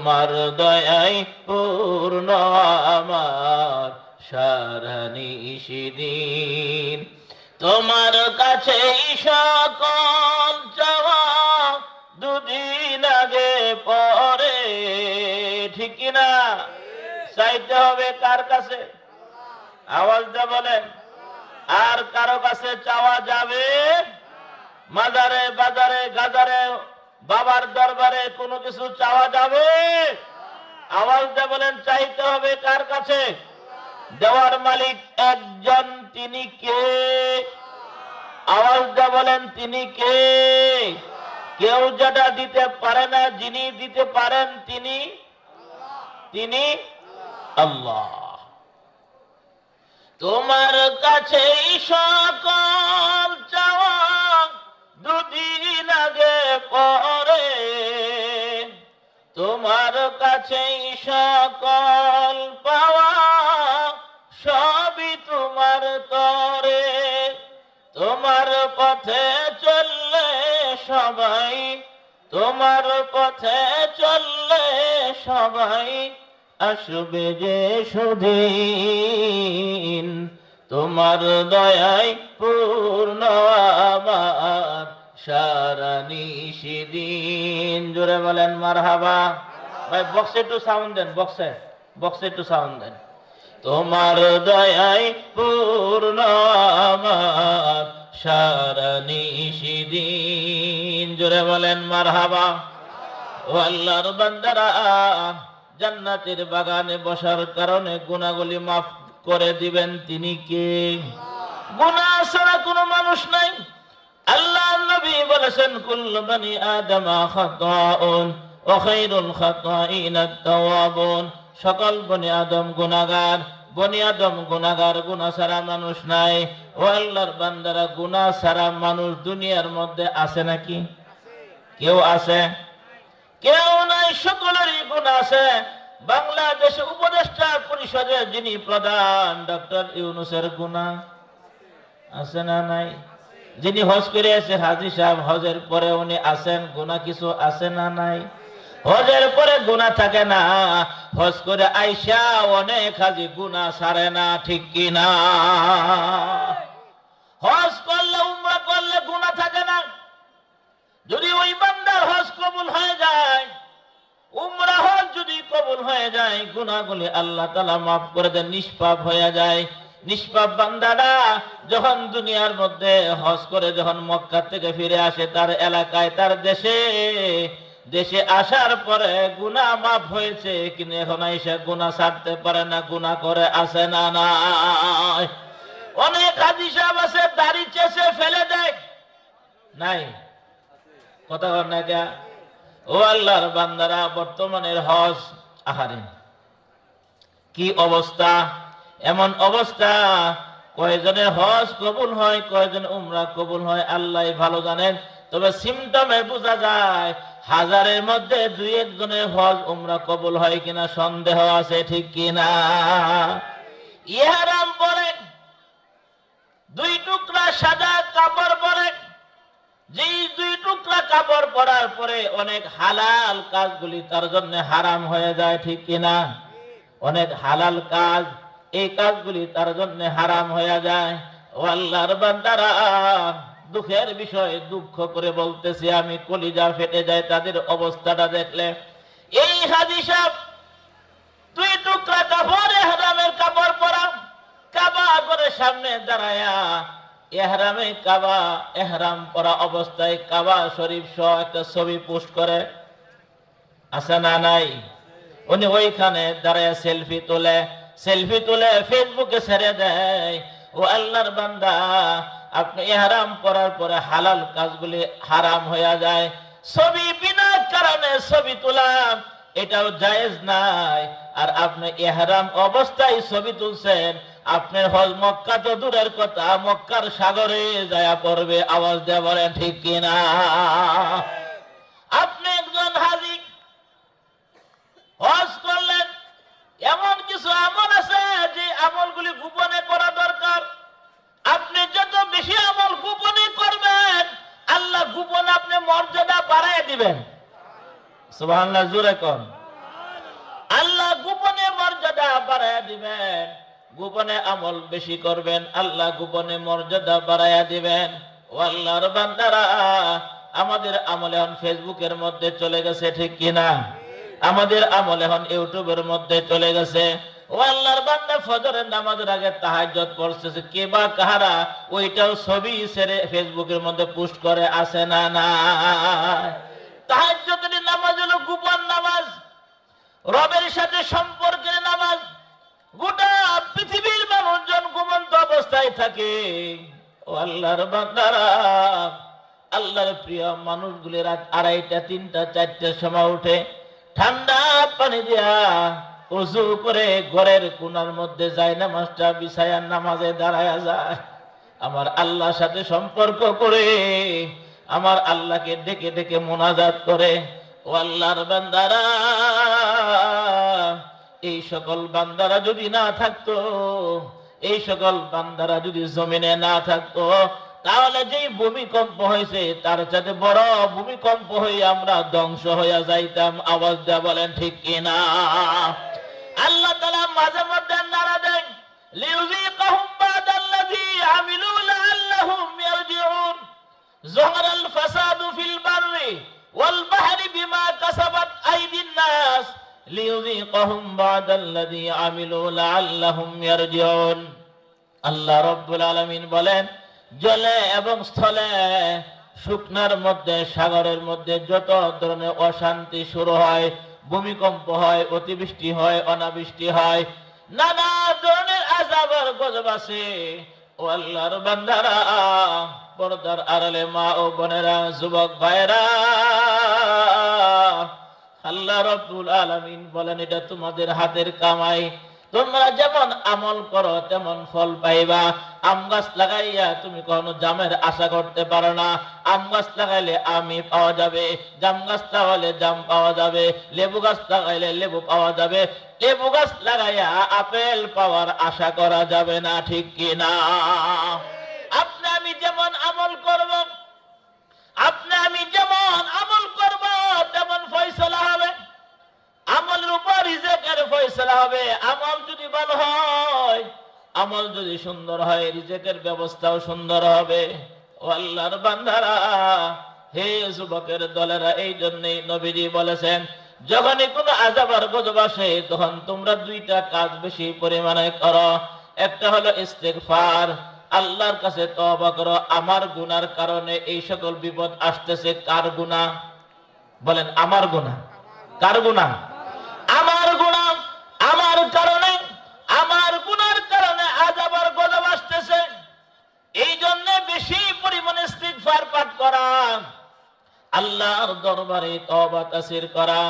তোমার দয়াই পূর্ণ আমার সারানি দিন তোমার কাছেই সকল চাওয়া দুদিন আগে পরে, ঠিক না? চাইতে হবে কার কাছে? আওয়াজটা বলেন, আর কারও কাছে চাওয়া যাবে? মাজারে, বাজারে, গাজারে বাবার দরবারে কোনো কিছু চাওয়া যাবে? আওয়াজটা বলেন, চাইতে হবে কার কাছে? দেওয়ার মালিক একজন, তিনি কে? আওয়াজটা বলেন, তিনি কে? কেউ যেটা দিতে পারে না, যিনি দিতে পারেন, তিনি? তিনি আল্লাহ। তোমার কাছেই সকল চাওয়া দুদিন আগে পরে। তোমার কাছেই সকল পাওয়া, সবই তোমার তরে। তোমার পথে চললে সবাই, তোমার পথে চললে সবাই আসবে যে সুদিন। তোমার দয়ায় পূর্ণ আমার, সারা নিশিদিন জোরে বলেন, মারহাবা। ভাই বক্সে একটু সাউন্ড দেন বক্সে বক্সে একটু সাউন্ড দেন। তোমার দয়ায় পূর্ণ আমার, সারা নিশিদিন জোরে বলেন, মারহাবা। ও আল্লাহর বান্দারা, জান্নাতের বাগানে বসার কারণে গুণাগুলি মাফ করে দিবেন তিনি কে? গুণা ছাড়া কোনো মানুষ নাই। আল্লাহ নবী বলেছেন, কুল্লু বানি আদমা খাতাউন ওয়া খায়রুল আত-তাওয়াবুন সকল বনি আদম গুনাহগার, বনি আদম গুনাহগার গুনাহ ছাড়া মানুষ নাই। ও আল্লাহর বান্দারা গুনাহ ছাড়া মানুষ দুনিয়ার মধ্যে আছে নাকি? কেউ আছে? কেউ নাই, সকলেরই গুণ আছে। বাংলাদেশে উপদেষ্টা পরিষদের যিনি প্রধান ডক্টর ইউনুসের গুণা আছে না নাই? যিনি হজ করে আছে হাজি সাহেব হজের পরে উনি আছেন গুণা কিছু আছে না নাই? হজের পরে গুণা থাকে না, হজ করে আইসা অনেক হাজি গুণা সারে না, ঠিক কি না? হজ করলে, উমরা করলে গুণা থাকে না। যদি ওই বান্দার হজ কবুল হয়ে যায় উমরা হজ যদি কবুল হয়ে যায় গুনাহগুলি আল্লাহ তালা মাফ করে দেন, নিষ্পাপ হয়ে যায়। নিষ্পাপ বান্দারা যখন দুনিয়ার মধ্যে হজ করে যখন মক্কা থেকে ফিরে আসে, তার এলাকায়, তার দেশে দেশে আসার পরে গুনাহ মাফ হয়েছে কিন্তু এখন এসে গুনাহ ছাড়তে পারে না গুনাহ করে আসে না না অনেক হাদিস আছে, দাড়ি চেষে ফেলে দেয়। নাই। কথা কর না ও আল্লাহর বান্দারা, বর্তমানের হজ আহারে। কি অবস্থা? এমন অবস্থা, কয়জনের হজ কবুল হয়, কয়জন উমরা কবুল হয়, আল্লাহ ভালো জানেন। তবে সিমটমে বোঝা যায়, হাজারের মধ্যে দুই একজনের হজ, উমরা কবুল হয় কিনা সন্দেহ আছে ঠিক কিনা? ইহারাম পরে দুই টুকরা সাদা কাপড় পরে যেই দুই টুকরা কাপড় পরার পরে অনেক হালাল কাজগুলি তার জন্য হারাম হয়ে যায়, ঠিক কিনা অনেক হালাল কাজ, এই কাজগুলি তার জন্য হারাম হয়ে যায়। আল্লাহর বান্দারা, দুঃখের বিষয়ে দুঃখ করে বলতেছি আমি, কলিজা ফেটে যায় তাদের অবস্থাটা দেখলে। এই হাজি সাহেব, দুই টুকরা কাপড় হারামের কাপড় পরা, কাবা করে সামনে দাঁড়ায়া এহরামে কাবা, এহরাম পরা অবস্থায় কাবা শরীফ সহ একটা ছবি পোস্ট করে। আছে না নাই? উনি ওইখানে দাঁড়ায় সেলফি তোলে, সেলফি তুলে ফেসবুকে ছেড়ে দেয়। ও আল্লাহর বান্দা, আপনি এহরাম করার পরে হালাল কাজগুলি হারাম হয়ে যায়। ছবি বিনা কারণে ছবি তোলাম, এটাও জায়েজ নাই। আর আপনি এহরাম অবস্থায় ছবি তুলছেন আপনার হজ মক্কা তো দূরের কথা, মক্কার সাগরে যায়া পড়বে, আওয়াজ দেয়া বলেন, ঠিক কিনা? আপনি একজন হাজি, হজ করলেন, এমন কিছু আমল আছে যে আমলগুলি গোপনে করা দরকার? আপনি যত বেশি আমল গোপনে করবেন, আল্লাহ গোপনে আপনি মর্যাদা বাড়ায় দিবেন। সুবহানাল্লাহ, জোরে কোন। মর্যাদা বাড়াইয়া দিবেন। গোপনে আমল বেশি করবেন, আল্লাহ গোপনে মর্যাদা বাড়াইয়া দিবেন। ও আল্লাহর বান্দারা, আমাদের আমল এখন ফেসবুকের মধ্যে চলে গেছে, ঠিক কিনা আমাদের আমল এখন ইউটিউবের মধ্যে চলে গেছে। ও আল্লাহর বান্দা, ফজরের নামাজের আগে তাহাজ্জুদ পড়তেছে, কে বা কাহারা ওইটাও ছবি ছেড়ে ফেসবুকের মধ্যে পোস্ট করে আসে না না তাহাজ্জুদের নামাজ হলো গোপন নামাজ, রবের সাথে সম্পর্কের নামাজ। গোটা পৃথিবীর মানুষজন ঘুমন্ত অবস্থায় থাকে। ও আল্লাহর বান্দারা, আল্লাহর প্রিয় মানুষগুলি রাত আড়াইটা, তিনটা চারটার সময় উঠে ঠান্ডা পানি দিয়া উজু করে ঘরের কোনার মধ্যে যায়, নামাজটা বিছায়ার নামাজে দাঁড়ায়া যায়। আমার আল্লাহর সাথে সম্পর্ক করে, আমার আল্লাহকে ডেকে ডেকে মোনাজাত করে। ও আল্লাহর বান্দারা এই সকল বান্দারা যদি না থাকতো এই সকল বান্দারা যদি জমিনে না থাকতো তাহলে যেই ভূমিকম্প হয়েছে তার সাথে বড় ভূমিকম্প হয়ে আমরা ধ্বংস হইয়া যাইতাম আওয়াজ দেয়া বলেন ঠিক কিনা আল্লাহ তালা মাঝে মধ্যে নাড়া দেন লিউযিকাহুম বাদাল্লাযী আমিলু লাআল্লাহুম ইয়ারজিউন ظهر الفساد في البر والبحر بما كسبت أيدي الناس ليذيقهم بعد الذي عملوا لعلهم يرجعون আল্লাহ রব্বুল আলামিন বলেন জলে এবং স্থলে শুকনার মধ্যে সাগরের মধ্যে যত ধরনের অশান্তি শুরু হয় ভূমিকম্প হয় অতিবৃষ্টি হয় অনাবৃষ্টি হয় নানা ধরনের আজাবার গজব আছে ও আল্লাহর বান্দারা পর্দার আড়ালে মা ও বোনেরা যুবক ভাইরা আল্লাহ রব্বুল আলামিন বলেন, এটা তোমাদের হাতের কামাই। তোমরা যেমন আমল করো, তেমন ফল পাইবা। আম গাছ লাগাইয়া তুমি কখনো জামের আশা করতে পারো না। আম গাছ লাগাইলে আমি পাওয়া যাবে। জাম গাছ লাগাইলে জাম পাওয়া যাবে। লেবু গাছ লাগাইলে লেবু পাওয়া যাবে। লেবু গাছ লাগাইয়া আপেল পাওয়ার আশা করা যাবে না, ঠিক কি না? আপনি আমি যেমন আমল করব, আপনি আমি যেমন রিজেকের ফয়সলা হবে, আমল যদি ভালো হয়, আমল যদি সুন্দর হয়, রিজেকের ব্যবস্থাও সুন্দর হবে। ও আল্লাহর বান্দারা, হে যুবকের দলেরা, এই জন্যই নবীজি বলেছেন, যখনই কোনো আজাবার গজব আসে, তখন তোমরা দুইটা কাজ বেশি পরিমাণে করো। একটা হলো ইস্তেগফার, আল্লাহর কাছে তওবা করো। আমার গুনার কারণে এই সকল বিপদ আসতেছে কার গুনাহ? বলেন, আমার গুনাহ। কার গুনাহ আমার গুণা আমার কারণে আমার গুনার কারণে আজ আবার গজব আসতেছে এই জন্য বেশি পরিমাণে ইস্তিগফার পাঠ করা। আল্লাহর দরবারে তওবা, তাসির করা।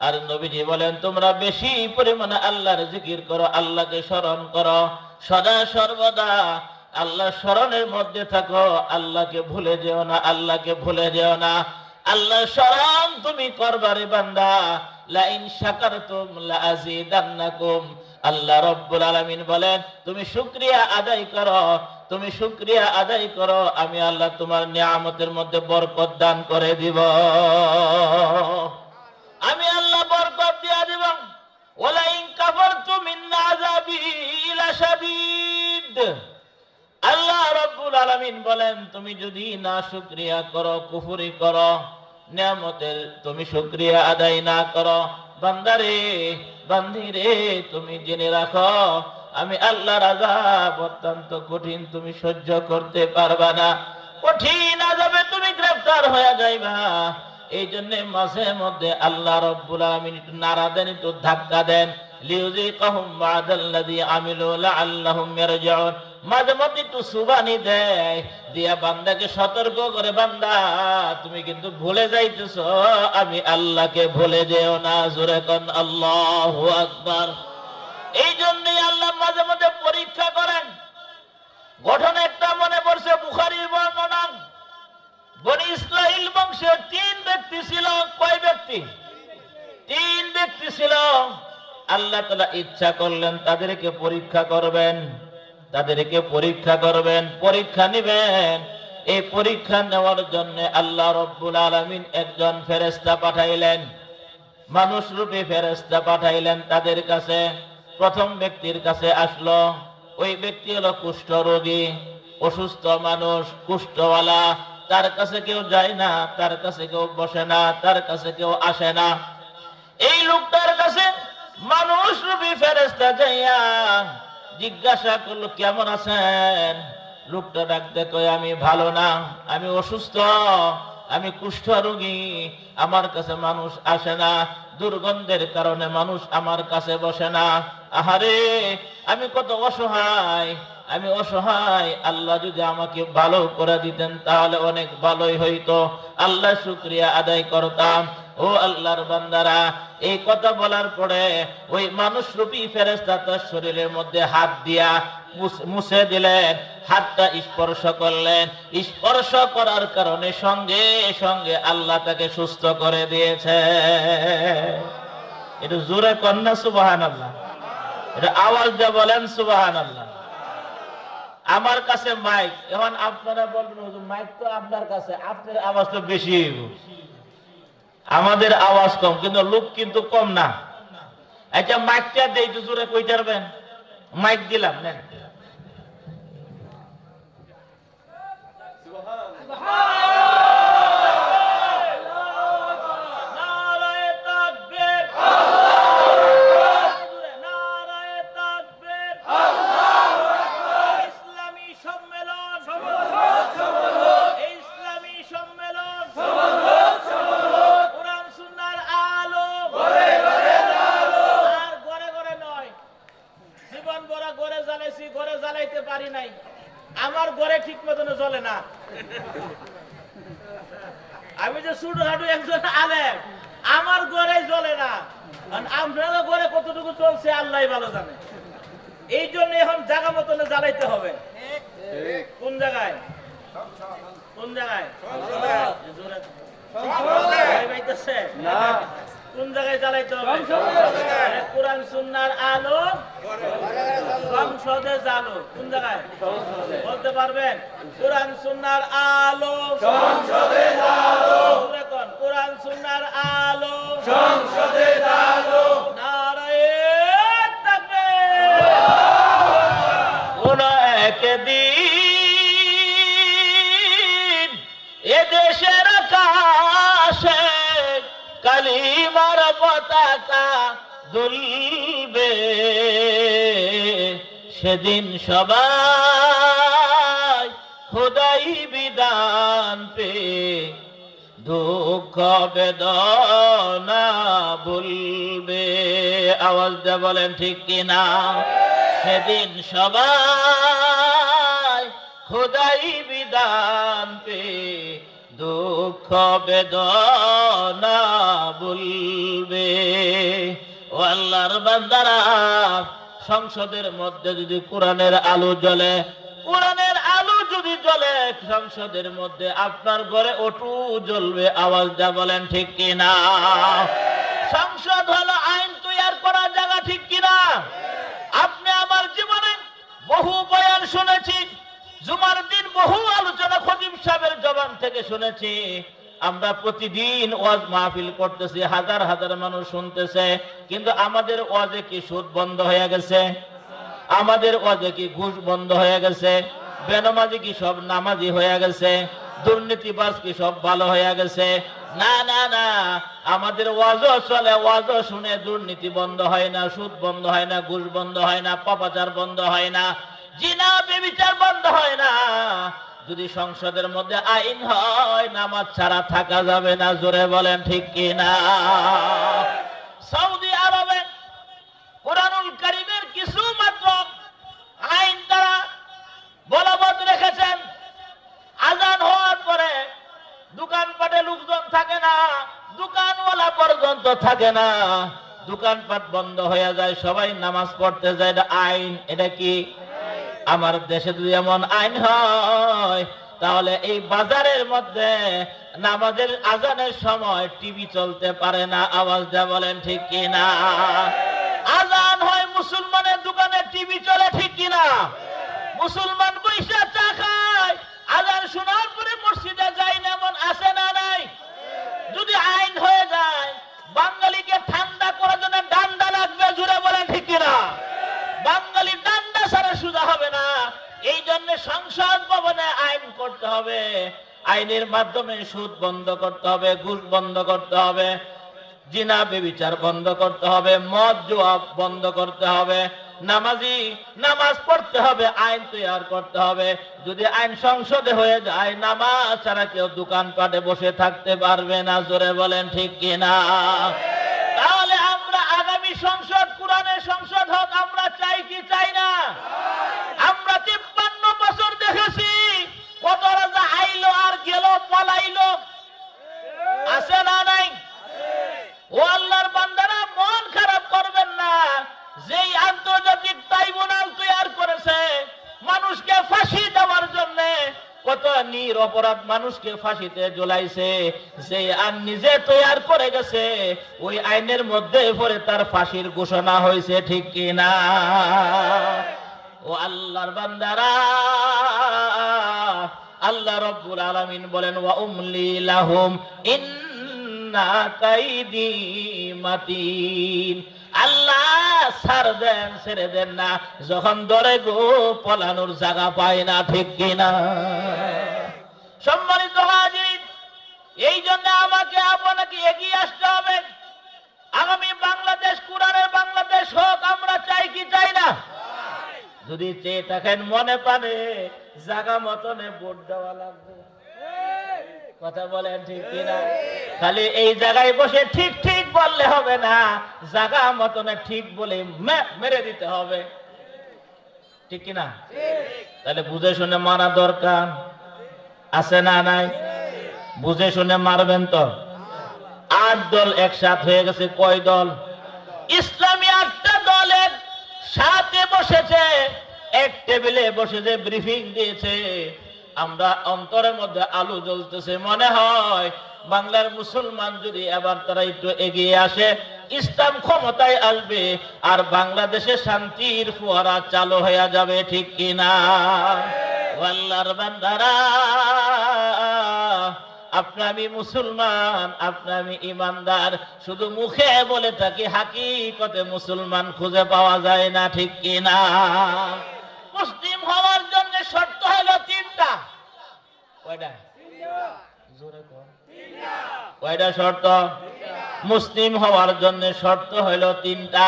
আর নবীজি বলেন, তোমরা বেশি পরিমাণে আল্লাহর জিকির করো, আল্লাহকে স্মরণ করো। সদা, সর্বদা আল্লাহ স্মরণের মধ্যে থাকো। আল্লাহকে ভুলে যেও না, আল্লাহকে ভুলে যেও না। আল্লাহ স্মরণ তুমি করবারে বান্দা। লাইন শাকারতুম লাযিদান্নাকুম আল্লাহ রাব্বুল আলামিন বলেন, তুমি শুকরিয়া আদায় করো। তুমি শুক্রিয়া আদায় করো, আমি আল্লাহ তোমার নিয়ামতের মধ্যে বরকত দান করে দিব। আমি আল্লাহ বরকত দিয়া দিব। বলেন, তুমি যদি না শুকরিয়া করো, কুফরি তুমি শুকরিয়া আদায় না করো, বান্দারে, বান্দিরে, তুমি জেনে রাখো আমি আল্লাহর আযাব অত্যন্ত কঠিন, তুমি সহ্য করতে পারবা না। কঠিন আযাবে তুমি গ্রেফতার হয়ে যাইবা। এই জন্য মাঝে মধ্যে আল্লাহ রব্বুল আলামিন একটু নাড়া দেন, একটু ধাক্কা দেন। লিউযিকাহুম বাদাল্লাযী আমিলু লাআল্লাহুম ইয়ারজিউন। মাঝে মধ্যে একটু সুবানি দেয়, দিয়া বান্দাকে সতর্ক করে, বান্দা, তুমি কিন্তু ভুলে যাইতেছ, আমি আল্লাহকে ভুলে যেও না। জোরে কন, আল্লাহু আকবার। এই জন্যই আল্লাহ মাঝে মাঝে পরীক্ষা করেন। গঠন একটা মনে পড়ছে বুখারীর বর্ণনা বনি ইসরাইল বংশের তিন ব্যক্তি ছিল, কয় ব্যক্তি? তিন ব্যক্তি ছিল। আল্লাহ তালা ইচ্ছা করলেন তাদেরকে পরীক্ষা করবেন, তাদেরকে পরীক্ষা করবেন, পরীক্ষা নিবেন। এই পরীক্ষা নেওয়ার জন্য আল্লাহ রব্বুল আলমিন একজন ফেরেস্তা পাঠাইলেন। মানুষ রূপে ফেরেস্তা পাঠাইলেন তাদের কাছে। প্রথম ব্যক্তির কাছে আসলো, ওই ব্যক্তি হলো কুষ্ঠ রোগী, অসুস্থ মানুষ, কুষ্ঠওয়ালা, তার কাছে কেউ যায় না, তার কাছে কেউ বসে না, তার কাছে কেউ আসে না। এই লোকটার কাছে মানুষ রূপী ফেরেস্তা যাইয়া জিজ্ঞাসা করল, কেমন আছেন? লোকটা ডাকতে কয় আমি ভালো না, আমি অসুস্থ, আমি কুষ্ঠ রোগী, আমার কাছে মানুষ আসে না। দুর্গন্ধের কারণে মানুষ আমার কাছে বসে না। আহারে, আমি কত অসহায়, আমি অসহায়। আল্লাহ যদি আমাকে ভালো করে দিতেন, তাহলে অনেক ভালোই হইতো। আল্লাহ শুক্রিয়া আদায় করতাম। ও আল্লাহর বান্দারা, এই কথা বলার পরে ওই মানুষ রূপী ফেরেস্তা তার শরীরের মধ্যে হাত দিয়া মুছে দিলেন, হাতটা স্পর্শ করলেন। স্পর্শ করার কারণে সঙ্গে সঙ্গে আল্লাহ তাকে সুস্থ করে দিয়েছে। এটা জোরে কন্যা সুবাহান আল্লাহ এটা আওয়াজ দিয়ে বলেন সুবাহান আল্লাহ আমার কাছে মাইক এখন আপনারা বলবেন মাইক তো আপনার কাছে, আপনার আওয়াজ তো বেশি। আমাদের আওয়াজ কম, কিন্তু লোক কিন্তু কম না। আচ্ছা মাইকটা দেই তো জোরে কই পারবেন? মাইক দিলাম, নেন তাকবীর নারায়ে তাকবীর ইসলামী সম্মেলন ইসলামী সম্মেলন কোরআন সুন্নাহর আলো আর ঘরে ঘরে নয় জীবন ভরা ঘরে জ্বালাইছি ঘরে জ্বালাইতে পারি নাই আমার ঘরে ঠিক মতন চলে না আমি যে ছোট হাঁটু একজন আলেম আমার ঘরে চলে না আর আপনাদের ঘরে কতটুকু চলছে আল্লাহ ভালো জানে এই জন্য এখন জায়গা মতন জ্বালাইতে হবে কোন জায়গায় কোন জায়গায় জোরে। ভয় না। কোন জায়গায় জ্বালাইতে হবে? কোরআন সুন্নার আলো। সংসদে জালো কোন জায়গায়? বলতে পারবেন? কোরআন সুন্নার আলো। সংসদে জালো কোরআন সুন্নার আলো। সংসদে জালো পতাকা দুলবে। সেদিন সবাই খোদাই বিধান পে দুঃখ, বেদনা ভুলবে। আওয়াজ দে বলেন, ঠিক কিনা সেদিন সবাই খোদাই বিধান পে দুঃখ বেদনা ভুলবে ও আল্লাহর বান্দারা, সংসদের মধ্যে যদি কোরআনের আলো জ্বলে, কোরআনের আলো যদি জ্বলে, সংসদের মধ্যে আপনার ঘরে ওটু জ্বলবে। আওয়াজ দা বলেন ঠিক কিনা? সংসদ হলো আইন তৈরি করার জায়গা ঠিক কিনা? আপনি আমার জীবনে বহু বয়ান শুনেছি জুমার দিন বহু আলোচনা খতিব সাহেবের জবান থেকে শুনেছি, আমরা প্রতিদিন ওয়াজ মাহফিল করতেছি, হাজার হাজার মানুষ শুনতেছে, কিন্তু আমাদের ওয়াজে কি সুদ বন্ধ হয়ে গেছে? আমাদের ওয়াজে কি ঘুষ বন্ধ হয়ে গেছে? বেনমাজি কি সব নামাজি হয়ে গেছে? দুর্নীতিবাজ কি সব ভালো হয়ে গেছে? না না না, আমাদের ওয়াজও চলে, ওয়াজও শুনে দুর্নীতি বন্ধ হয় না, সুদ বন্ধ হয় না, ঘুষ বন্ধ হয় না, পাপাচার বন্ধ হয় না। জিনা বেবিচার বন্ধ হয় না। যদি সংসদের মধ্যে আইন হয়, নামাজ ছাড়া থাকা যাবে না, জোরে বলেন ঠিক কি না সৌদি আরবে কোরআনুল করিমের কিছু মাত্র আইন তারা বলবৎ রেখেছেন। আজান হওয়ার পরে দোকানপাটে লোকজন থাকে না, দোকানওয়ালা পর্যন্ত থাকে না। দোকানপাট বন্ধ হয়ে যায়, সবাই নামাজ পড়তে যায়। এটা আইন, এটা কি? আমার দেশে যদি এমন আইন হয়, তাহলে এই বাজারের মধ্যে নামাজের আজানের সময় টিভি চলতে পারে না, আওয়াজ দেয়া বলেন ঠিক কিনা? আজান হয় মুসলমানের দোকানে টিভি চলে ঠিক কিনা? মুসলমান পয়সা চা খায়, আজান শোনার সুদা হবে না। এই জন্য সংসদ ভবনে আইন করতে হবে। আইনের মাধ্যমে সুদ বন্ধ করতে হবে, ঘুষ বন্ধ করতে হবে, জিনা বেবিচার বন্ধ করতে হবে, মদ জোয়া বন্ধ করতে হবে, নামাজি, নামাজ পড়তে হবে, আইন তৈরি করতে হবে। যদি আইন সংসদে হয়ে যায়, নামাজ ছাড়া কেউ দোকান পাটে বসে থাকতে পারবে না, জোরে বলেন ঠিক কিনা? সংসদ হোক, আমরা চাই কি চাই না? আমরা তিপ্পান্ন বছর দেখেছি কত রাজা আইলো আর গেল, পলাইলো। আছে না নাই? ও আল্লাহর বান্দারা মন খারাপ করবেন না। যেই আন্তর্জাতিক ট্রাইব্যুনাল তৈরি করেছে, মানুষকে ফাঁসি দেওয়ার জন্য কত নির অপরাধ মানুষকে ফাঁসিতে জ্বলাইছে। যে আইন নিজে তৈরি করে গেছে। ওই আইনের মধ্যে পরে তার ফাঁসির ঘোষণা হয়েছে, ঠিক কি না? ও আল্লাহর বান্দারা, আল্লাহ রব্বুল আলামিন বলেন, ওয়া উমলি লাহুম ইন্না কাইদি মাতিন। আল্লাহ ছাড় দেন, ছেড়ে দেন না। যখন ধরে গো পলানোর জায়গা পায় না, ঠিক কিনা সম্মানিত এই জন্য আমাকে আপনাকে এগিয়ে আসতে হবে। আগামী বাংলাদেশ, কোরআনের বাংলাদেশ হোক, আমরা চাই কি চাই না? যদি চেয়ে থাকেন মনে পানে জাগা মতনে ভোট দেওয়া লাগবে। কথা বলেন ঠিক কিনা খালি এই জায়গায় বসে ঠিক ঠিক বললে হবে না। জাগা মতনে ঠিক বলে মেরে দিতে হবে। ঠিক কিনা? তাহলে বুঝে শুনে মারা দরকার। আছে না নাই? বুঝে শুনে মারবেন তো। আট দল একসাথ হয়ে গেছে, কয় দল? ইসলামী আটটা দলের সাথে বসেছে, এক টেবিলে বসে যে ব্রিফিং দিয়েছে। আমরা অন্তরের মধ্যে আলু জ্বলতেছে, মনে হয় বাংলার মুসলমান যদি এবার তারা একটু এগিয়ে আসে, ইসলাম ক্ষমতায় আসবে আর বাংলাদেশে শান্তির ফোয়ারা চালু হয়ে যাবে, ঠিক কিনা আল্লাহর বান্দারা, আপনি আমি মুসলমান, আপনি আমি ইমানদার, শুধু মুখে বলে থাকি, হাকিকতে মুসলমান খুঁজে পাওয়া যায় না, ঠিক কিনা মুসলিম হওয়ার জন্য শর্ত হলো তিনটা। কয়টা? জোরে কর। কয়টা শর্ত? মুসলিম হওয়ার জন্য শর্ত হলো তিনটা।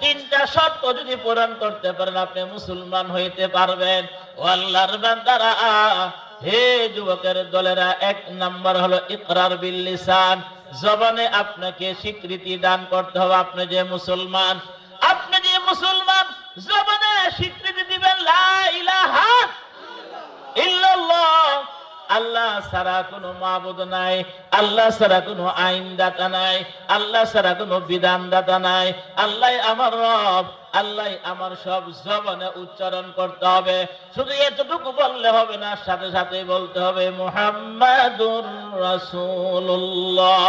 তিনটা শর্ত যদি পূরণ করতে পারেন, আপনি মুসলমান হইতে পারবেন। আল্লাহর বান্দারা, হে যুবকের দলেরা, এক নাম্বার হলো ইকরার বিল লিসান। জবানে আপনাকে স্বীকৃতি দান করতে হবে, আপনি যে মুসলমান। আপনি যে মুসলমান, জবানে স্বীকৃতি দিবেন, লা ইলাহা ইল্লাল্লাহ। আল্লাহ ছাড়া কোনো মাবুদ নাই, আল্লাহ ছাড়া কোনো আইন দাতা নাই, আল্লাহ ছাড়া কোনো বিধান দাতা নাই। আল্লাহ আমার রব, আল্লাহ আমার সব জবানে উচ্চারণ করতে হবে। শুধু এতটুকু বললে হবে না, সাথে সাথে বলতে হবে, মুহাম্মাদুর রাসূলুল্লাহ।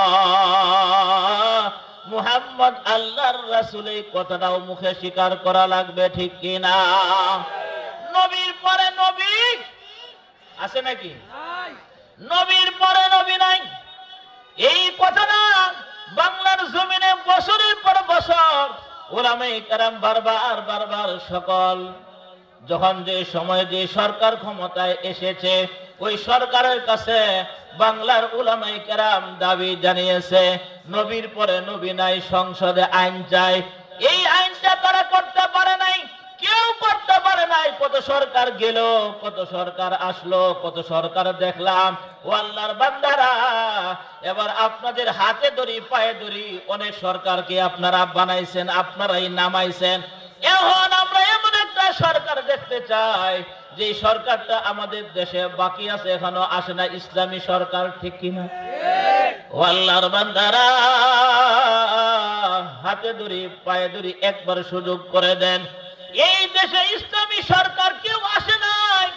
মুহাম্মদ আল্লাহর রাসূল, এই কথাটাও মুখে স্বীকার করা লাগবে, ঠিক কিনা? নবীর পরে নবী আছে নাকি? নবীর পরে নবী নাই। এই কথাটা বাংলার জমিনে বছরের পর বছর ওলামে কারাম বারবার বারবার সকল, যখন যে সময় যে সরকার ক্ষমতায় এসেছে, ওই সরকারের কাছে বাংলার উলামাই কেরাম দাবি জানিয়েছে, নবীর পরে নবী নাই, সংসদে আইন চাই। এই আইনটা তারা করতে পারে নাই। কেউ করতে পারে নাই, কত সরকার গেল, কত সরকার আসলো, কত সরকার দেখলাম, ও আল্লাহর বান্দারা, এবার আপনাদের হাতে ধরি পায়ে ধরি অনেক সরকারকে আপনারা বানাইছেন, আপনারাই নামাইছেন। এখন আমরা এমন একটা সরকার দেখতে চাই যে সরকারটা আমাদের দেশে বাকি আছে, এখনও আসে না, ইসলামী সরকার, ঠিক কিনা ও আল্লাহর বান্দারা, হাতে ধরি পায়ে ধরি একবার সুযোগ করে দেন। এই দেশে ইসলামী সরকার কেউ আসে নাই।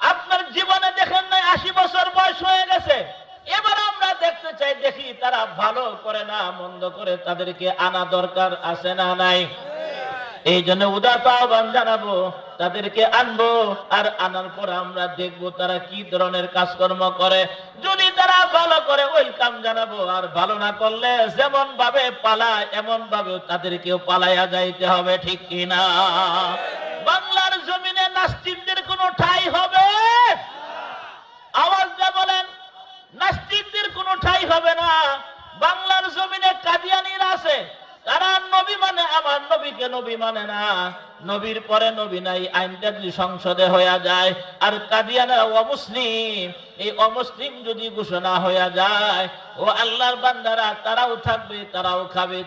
আপনার জীবনে দেখেন নাই, আশি বছর বয়স হয়ে গেছে। এবার আমরা দেখতে চাই, দেখি তারা ভালো করে না, মন্দ করে তাদেরকে আনা দরকার আছে না নাই। এই জন্য উদার আহ্বান জানাব। তাদেরকে আনব, আর আনার পর আমরা দেখব তারা কি ধরনের কাজকর্ম করে। যদি তারা ভালো করে ওয়েলকাম জানাব, আর ভালো না করলে যেমন ভাবে পালায় এমন ভাবে তাদেরকেও পালাইয়া যাইতে হবে, ঠিক কিনা বাংলার জমিনে নাস্তিকদের কোনো ঠাই হবে? আওয়াজ দিয়ে বলেন, নাস্তিকদের কোনো ঠাই হবে না। বাংলার জমিনে কাদিয়ানির আছে তারা নবী মানে আমার নবীকে নবী মানে না। নবীর পরে নবী নাই আইনটা যদি সংসদে হয়ে যায়। আর কাদিয়ানা অমুসলিম এই অমুসলিম যদি ঘোষণা হয়ে যায়, ও আল্লাহর বান্দারা তারাও থাকবে, তারাও খাবে